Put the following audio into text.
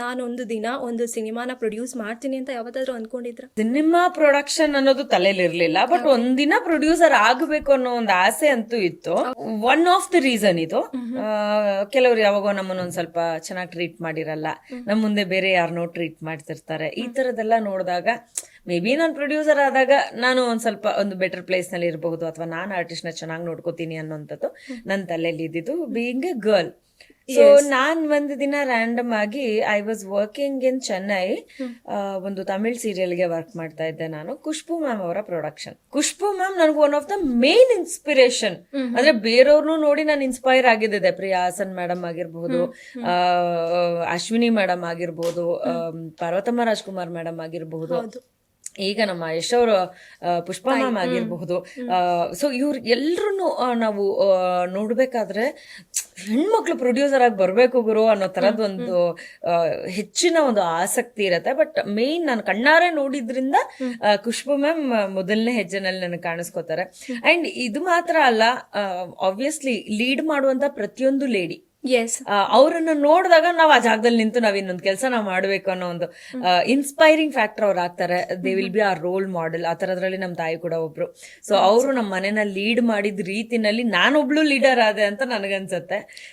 ನಾನೊಂದು ದಿನ ಒಂದು ಸಿನಿಮಾನ ಪ್ರೊಡ್ಯೂಸ್ ಮಾಡ್ತೀನಿ ಅಂತ ಯಾವತ್ತಾದ್ರೂ ಅನ್ಕೊಂಡಿದ್ರ? ಸಿನಿಮಾ ಪ್ರೊಡಕ್ಷನ್ ಅನ್ನೋದು ತಲೆಯಲ್ಲಿ ಇರ್ಲಿಲ್ಲ ಬಟ್ ಒಂದಿನ ಪ್ರೊಡ್ಯೂಸರ್ ಆಗಬೇಕು ಅನ್ನೋ ಒಂದು ಆಸೆ ಅಂತೂ ಇತ್ತು. ಒನ್ ಆಫ್ ದ ರೀಸನ್ ಇದು. ಕೆಲವರು ಯಾವಾಗೋ ನಮ್ಮನ್ನ ಒಂದ್ ಸ್ವಲ್ಪ ಚೆನ್ನಾಗಿ ಟ್ರೀಟ್ ಮಾಡಿರಲ್ಲ ನಮ್ ಮುಂದೆ ಬೇರೆ ಯಾರನ್ನೋ ಟ್ರೀಟ್ ಮಾಡ್ತಿರ್ತಾರೆ. ಈ ತರದೆಲ್ಲ ನೋಡಿದಾಗ ಮೇ ಬಿ ನಾನು ಪ್ರೊಡ್ಯೂಸರ್ ಆದಾಗ ನಾನು ಒಂದ್ ಸ್ವಲ್ಪ ಒಂದು ಬೆಟರ್ ಪ್ಲೇಸ್ನಲ್ಲಿ ಇರಬಹುದು ಅಥವಾ ನಾನು ಆರ್ಟಿಸ್ಟ್ನ ಚೆನ್ನಾಗಿ ನೋಡ್ಕೋತೀನಿ ಅನ್ನೋಂಥದ್ದು ನನ್ನ ತಲೆಯಲ್ಲಿ ಇದ್ದಿದ್ದು. ಬೀಯಿಂಗ್ ಎ ಗರ್ಲ್ ಸೊ ನಾನ್ ಒಂದು ದಿನ ರ್ಯಾಂಡಮ್ ಆಗಿ I was working in Chennai ಒಂದು ತಮಿಳ್ ಸೀರಿಯಲ್ಗೆ ವರ್ಕ್ ಮಾಡ್ತಾ ಇದ್ದೆ ನಾನು. ಖುಷ್ಬು ಮ್ಯಾಮ್ ಅವರ ಪ್ರೊಡಕ್ಷನ್ ಖುಷ್ಬು ಮ್ಯಾಮ್ ನನಗೆ one of the main inspiration ಅಂದ್ರೆ ಬೇರೆಯವ್ರನ್ನು ನೋಡಿ ನಾನು ಇನ್ಸ್ಪೈರ್ ಆಗಿದ್ದೆ ಪ್ರಿಯಾ ಹಾಸನ್ ಮೇಡಮ್ ಆಗಿರ್ಬಹುದು ಆ, ಅಶ್ವಿನಿ ಮೇಡಮ್ ಆಗಿರ್ಬಹುದು ಪಾರ್ವತಮ್ಮ ರಾಜ್ಕುಮಾರ್ ಮೇಡಮ್ ಆಗಿರಬಹುದು ಈಗ ನಮ್ಮ ಯಶ್ ಅವರು ಪುಷ್ಪ ಮ್ಯಾಮ್ ಆಗಿರಬಹುದು ಸೊ ಇವ್ರು ಎಲ್ರು ನಾವು ನೋಡ್ಬೇಕಾದ್ರೆ ಹೆಣ್ಮಕ್ಳು ಪ್ರೊಡ್ಯೂಸರ್ ಆಗಿ ಬರಬೇಕು ಗುರು ಅನ್ನೋ ತರದ್ ಒಂದು ಹೆಚ್ಚಿನ ಒಂದು ಆಸಕ್ತಿ ಇರತ್ತೆ. ಬಟ್ ಮೇನ್ ನಾನು ಕಣ್ಣಾರೆ ನೋಡಿದ್ರಿಂದ ಖುಷ್ಬು ಮ್ಯಾಮ್ ಮೊದಲನೇ ಹೆಜ್ಜೆನಲ್ಲಿ ನನಗೆ ಕಾಣಿಸ್ಕೋತಾರೆ. ಅಂಡ್ ಇದು ಮಾತ್ರ ಅಲ್ಲ ಆಬ್ವಿಯಸ್ಲಿ ಲೀಡ್ ಮಾಡುವಂತ ಪ್ರತಿಯೊಂದು ಲೇಡಿ ಎಸ್ ಅವರನ್ನು ನೋಡಿದಾಗ ನಾವು ಆ ಜಾಗದಲ್ಲಿ ನಿಂತು ನಾವ್ ಇನ್ನೊಂದು ಕೆಲಸ ನಾವು ಮಾಡ್ಬೇಕು ಅನ್ನೋ ಒಂದು ಇನ್ಸ್ಪೈರಿಂಗ್ ಫ್ಯಾಕ್ಟರ್ ಅವ್ರು ಆಗ್ತಾರೆ. They will be our role model ಆ ತರದ್ರಲ್ಲಿ ನಮ್ಮ ತಾಯಿ ಕೂಡ ಒಬ್ರು. ಸೊ ಅವರು ನಮ್ಮ ಮನೇನ ಲೀಡ್ ಮಾಡಿದ ರೀತಿನಲ್ಲಿ ನಾನೊಬ್ಳು ಲೀಡರ್ ಆದೆ ಅಂತ ನನಗನ್ಸತ್ತೆ.